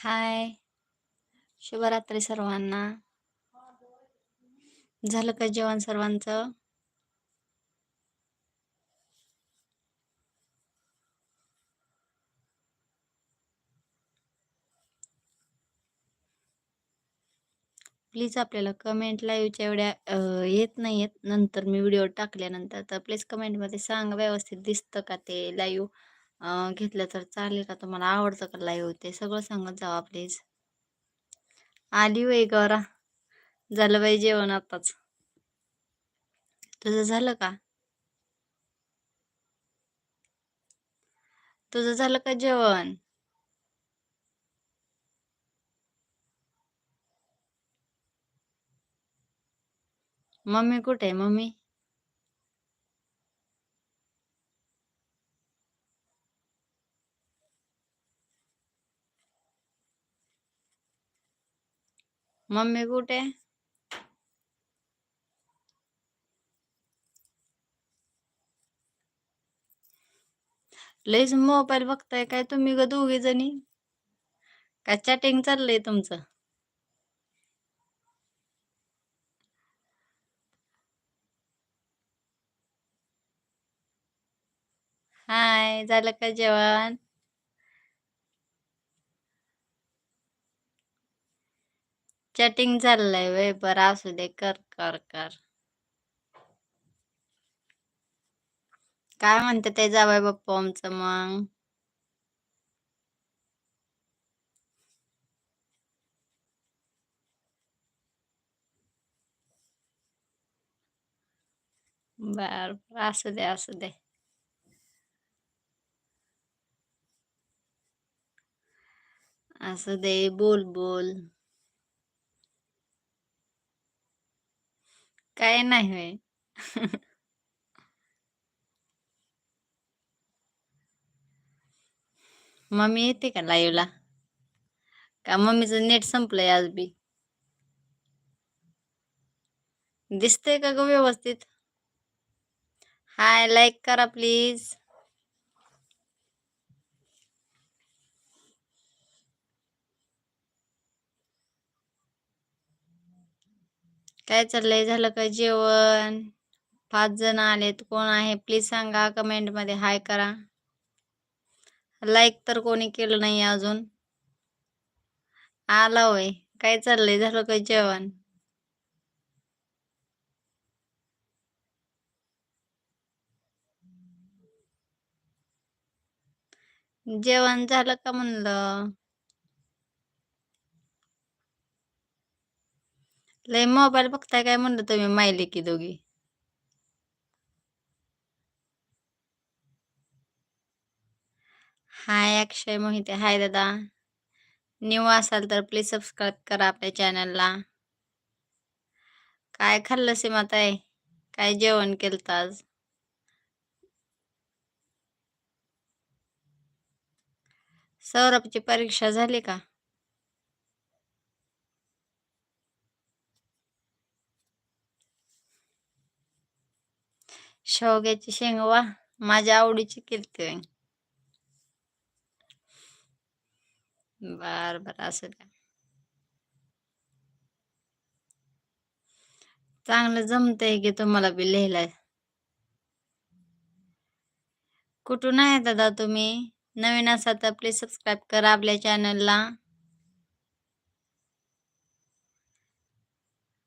हाय. शुभरात्री सर्वांना. झालं का जेवण सर्वांचं? प्लीज आपल्याला कमेंट लाईव्हच्या एवढ्या येत नाही येत नंतर मी व्हिडिओ टाकल्यानंतर तर प्लीज कमेंटमध्ये सांग व्यवस्थित दिसतं का ते लाईव्ह घेतलं तर चालेल का? तुम्हाला आवडतं का लाईव्ह ते सगळं सांगत जावा प्लीज आली वय गौरा झालं बाई जेवण आताच तुझं झालं का? तुझं झालं का जेवण? मम्मी कुठे आहे मम्मी? मम्मी कुठे? आहे? लईच मोबाईल बघताय काय तुम्ही ग दोघी जणी? काय चॅटिंग चाललंय तुमचं? हाय झालं का जेवण? चॅटिंग चाललंय वे बरं असू दे कर कर कर. काय म्हणते ते जावाय बाप्पा आमचं मग? बर बर असू दे असू दे. असू दे बोल बोल. काय नाही होय मम्मी येते का लाईव्हला का मम्मीचं नेट संपलंय आज बी? दिसतंय का ग व्यवस्थित? हाय लाईक करा प्लीज काय चाललंय? झालं का जेवण? पाच जण आलेत. कोण आहे? प्लीज सांगा कमेंटमध्ये. हाय करा. लाईक तर कोणी केलं नाही अजून. आला होय. काय चाललंय? झालं का जेवण? जेवण झालं का म्हणलं? लय मोबाईल बघताय काय म्हणलं तुम्ही मायले की दोघी? हाय अक्षय मोहिते हाय दादा. न्यू असाल तर प्लीज सबस्क्राईब करा आपल्या चॅनलला काय खाल्लं सीमाताई काय जेवण केलं आज? सौरभची परीक्षा झाली का? शेवग्याची शेंगवा माझ्या आवडीची केलती बर बर असं द्या चांगलं जमतंय की तुम्हाला बी लिहिलाय कुठून आहे दादा तुम्ही? नवीन असाल तर प्लीज सबस्क्राईब करा आपल्या चॅनलला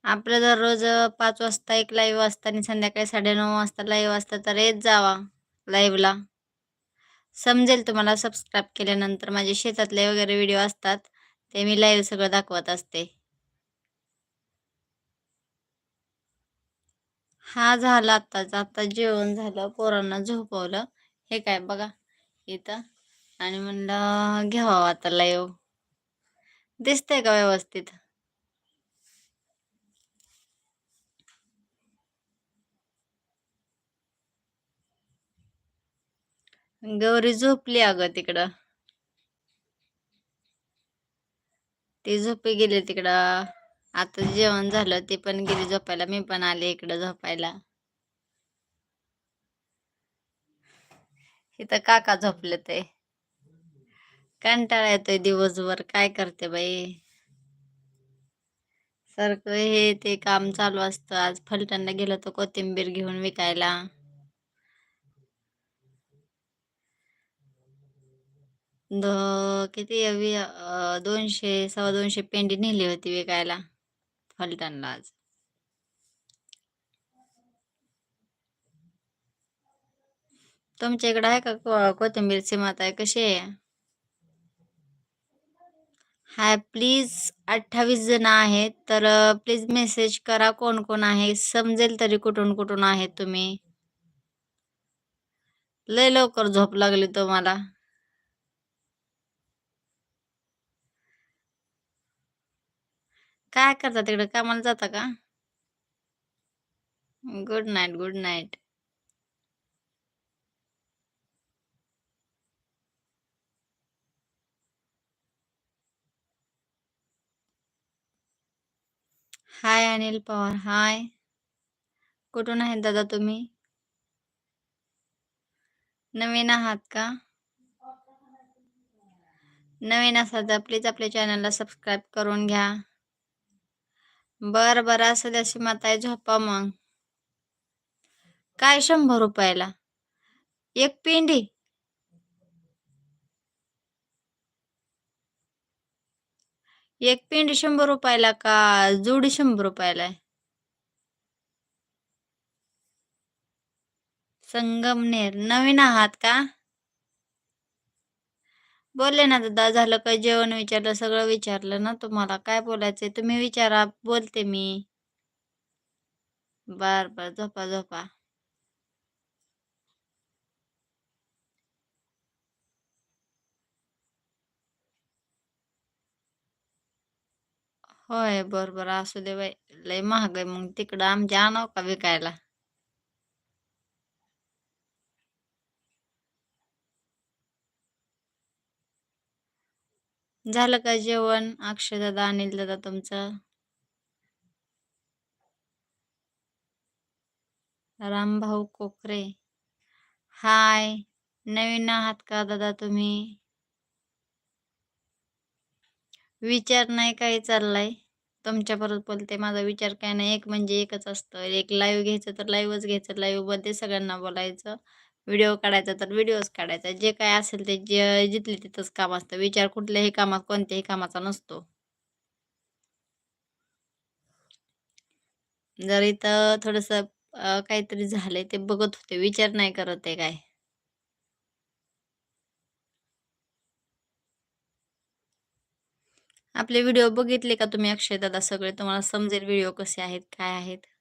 आपलं दररोज पाच वाजता एक लाईव्ह असतं आणि संध्याकाळी साडेनऊ वाजता लाईव्ह असतं तर येत जावा लाईव्हला समजेल तुम्हाला सबस्क्राईब केल्यानंतर माझे शेतातले वगैरे व्हिडिओ असतात ते मी लाईव्ह सगळं दाखवत असते. हा झाला आत्ताच आता जेवण झालं पोरांना झोपवलं. हे काय बघा इथं. आणि म्हणलं घ्यावा आता लाईव्ह दिसतंय का व्यवस्थित? गौरी झोपली अगं तिकडं. ती झोपी गेली तिकडं. आता जेवण झालं ती पण गेली झोपायला. मी पण आले इकडं झोपायला. इथं काका झोपले ते. कंटाळा येतोय दिवसभर. काय करते बाई? सारखं हे ते काम चालू असतं. आज फलटणला गेलो तर कोथिंबीर घेऊन विकायला. द किती वी दोनशे सव्वा दोनशे पेंडी नेली होती विकायला फलटणला आज. तुमच्या इकडे आहे का कोथिंबीरची माता आहे? कशी आहे? हाय प्लीज अठ्ठावीस जण आहेत तर प्लीज मेसेज करा कोण कोण आहे? समजेल तरी कुठून कुठून आहेत तुम्ही. लय लवकर झोप लागली तुम्हाला. काय करता तिकडे? कामाला जाता का? Good night good night hi Anil Pawar hi कुठून आहेत दादा तुम्ही? नवीन आहात का? नवीन असाल तर प्लीज आपल्या चॅनलला सबस्क्राईब करून घ्या. बर बर. असं द्याशी माताय झोपा मग. काय शंभर रुपयाला? एक पिंडी? एक पिंडी शंभर रुपयाला का? जोडी शंभर रुपयाला आहे. संगमनेर. नवीन आहात का? बोलले ना दादा झालं काय जेवण विचारलं सगळं विचारलं ना तुम्हाला? काय बोलायचंय? तुम्ही विचारा बोलते मी. बर बर झोपा झोपा. होय बर बर असू दे बाई लय महाग आहे मग तिकडं आमच्या आणाव का विकायला? झालं का जेवण? अक्षय दादा अनिल दादा तुमचं? रामभाऊ कोकरे. हाय. नवीन आहात का दादा तुम्ही? विचार नाही काही चाललाय? तुमच्या परत बोलते. माझा विचार काय नाही. एक म्हणजे एकच असतं. एक लाईव्ह घ्यायचं तर लाईव्हच घ्यायचं. लाईव्हमध्ये सगळ्यांना बोलायचं. व्हिडिओ काढायचा तर व्हिडिओज काढायचा. जे काय असेल ते जे जिथले तिथंच काम असतं. विचार कुठल्याही कामात कोणत्याही कामाचा नसतो. जर इथं थोडस काहीतरी झालंय ते बघत होते. विचार नाही करत आहे काय. आपले व्हिडिओ बघितले का तुम्ही अक्षय दादा सगळे? तुम्हाला समजेल व्हिडिओ कसे आहेत काय आहेत?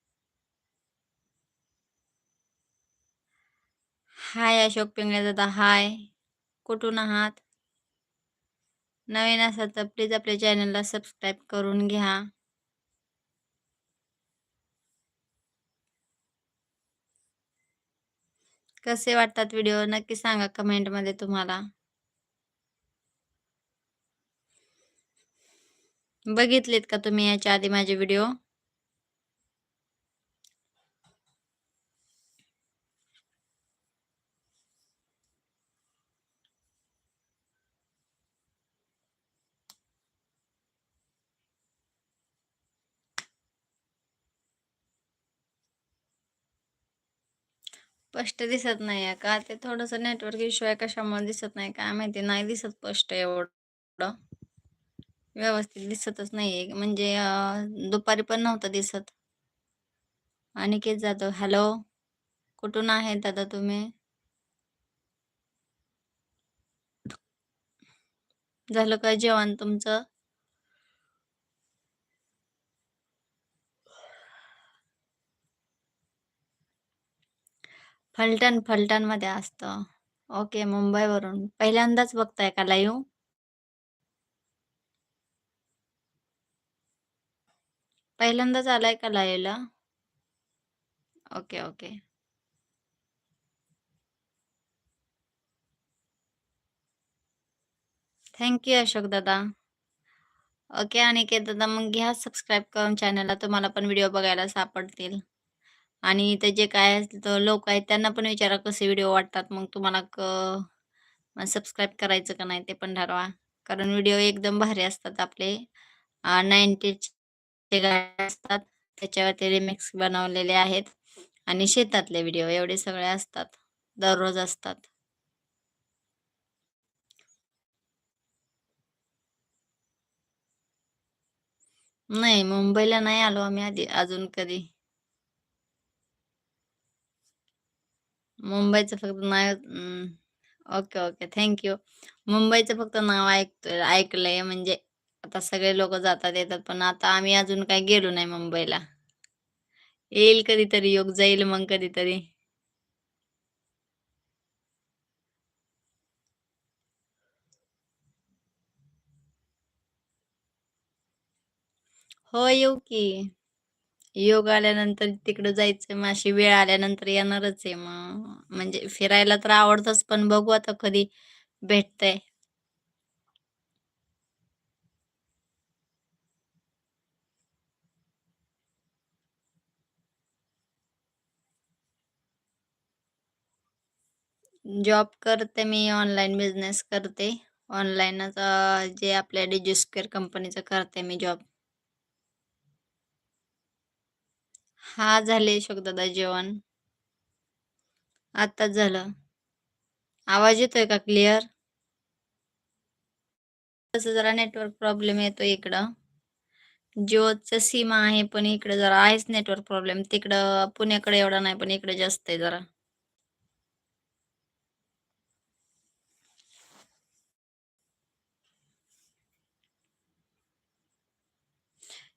हाय अशोक पिंगळे दादा हाय. कुठून आहात? नवीन असाल तर प्लीज आपल्या चॅनलला सबस्क्राईब करून घ्या. कसे वाटतात व्हिडिओ? नक्की सांगा कमेंटमध्ये तुम्हाला. बघितलेत का तुम्ही याच्या आधी माझे व्हिडिओ? स्पष्ट दिसत नाही आहे का? ते थोडंसं नेटवर्क इश्यू आहे कशामुळे दिसत नाही काय माहिती? नाही दिसत स्पष्ट एवढं. व्यवस्थित दिसतच नाहीये. म्हणजे दुपारी पण नव्हतं दिसत. अनिकेत जाधव हॅलो? कुठून आहे दादा तुम्ही? झालं का जेवण तुमचं? फलटण फलटणमध्ये असतं. ओके मुंबईवरून. पहिल्यांदाच बघताय का लाईव्ह पहिल्यांदाच आलाय का लाईव्हला ओके ओके. थँक्यू अशोक दादा. ओके अनिकेत दादा मग घ्या सबस्क्राईब करून चॅनलला तुम्हाला पण व्हिडिओ बघायला सापडतील. आणि ते जे काय लोक आहेत त्यांना पण विचारा कसे व्हिडिओ वाटतात. मग तुम्हाला क सबस्क्राईब करायचं का नाही ते पण ठरवा. कारण व्हिडिओ एकदम भारी असतात आपले. नाईन्टीचे गाणे असतात. त्याच्यावरती रिमिक्स बनवलेले आहेत. आणि शेतातले व्हिडिओ एवढे सगळे असतात. दररोज असतात. नाही मुंबईला नाही आलो आम्ही आधी अजून कधी. मुंबईचं फक्त नाव ओके ओके. थँक्यू मुंबईचं फक्त नाव ऐकतोय ऐकलंय. म्हणजे आता सगळे लोक जातात येतात पण आता आम्ही अजून काही गेलो नाही मुंबईला. येईल कधीतरी योग जाईल मग कधीतरी. हो येऊ की. योग आल्यानंतर तिकडं जायचं मग अशी वेळ आल्यानंतर येणारच आहे मग. म्हणजे फिरायला तर आवडतच पण बघू आता कधी भेटतंय. जॉब करते मी ऑनलाईन बिझनेस करते. ऑनलाईनच जे आपल्या डिजिस्क्वेअर कंपनीचं करते मी जॉब. हा झाले दादा जेवण. आताच झालं. आवाज येतोय का क्लिअर? तसं जरा नेटवर्क प्रॉब्लेम येतो इकडं. जिओचं सीमा आहे पण इकडे जरा आहेच नेटवर्क प्रॉब्लेम. तिकडं पुण्याकडे एवढा नाही पण इकडे जास्त आहे जरा.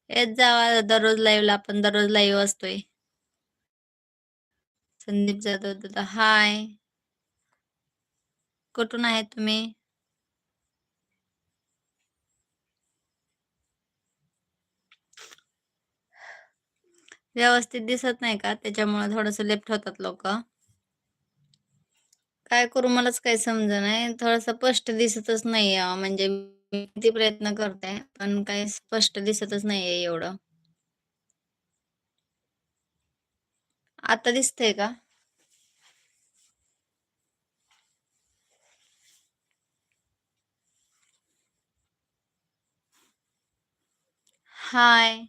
येत जावा दररोज लाईव्हला आपण दररोज लाईव्ह असतोय. संदीप जाधव दादा हाय कुठून आहे तुम्ही? व्यवस्थित दिसत नाही का? त्याच्यामुळे थोडस लेफ्ट होतात लोक. काय करू मलाच काही समज नाही. थोडस स्पष्ट दिसतच नाही म्हणजे किती प्रयत्न करते पण काही स्पष्ट दिसतच नाहीये एवढं. आता दिसतंय का? हाय.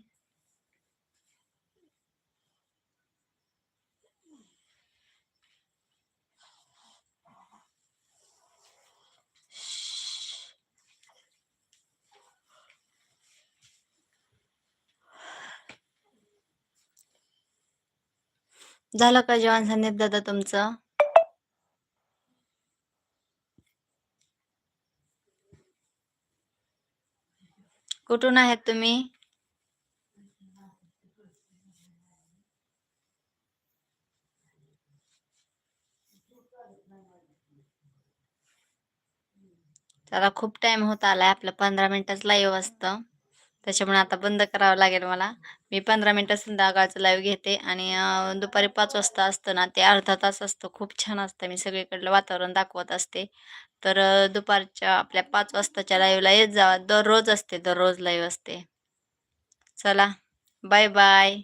झालं का जेवण संदीप दादा तुमचं? कुठून आहेत तुम्ही? त्याला खूप टाइम होत आलाय. आपलं पंधरा मिनिटच लाईव्ह असतं. त्याच्यामुळे आता बंद करावं लागेल मला. मी पंधरा मिनटं संध्याकाळचं लाईव्ह घेते आणि दुपारी पाच वाजता असतं ना ते अर्धा तास असतं. खूप छान असतं. मी सगळीकडलं वातावरण दाखवत असते. तर दुपारच्या आपल्या पाच वाजताच्या लाईव्हला येत जावा दररोज असते दररोज लाईव्ह असते. चला बाय बाय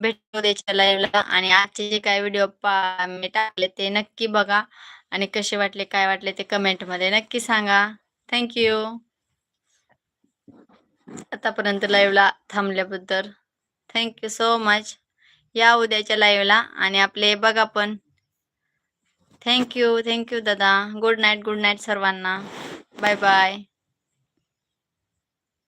भेटू द्यायच्या लाईव्हला आणि आजचे जे काय व्हिडिओ पा मी टाकले ते नक्की बघा. आणि कसे वाटले काय वाटले ते कमेंटमध्ये नक्की सांगा. थँक्यू आतापर्यंत लाईव्हला थांबल्याबद्दल थँक्यू सो मच या उद्याच्या लाईव्हला आणि आपले बघा पण. थँक्यू थँक्यू दादा. गुड नाईट गुड नाईट सर्वांना. Bye bye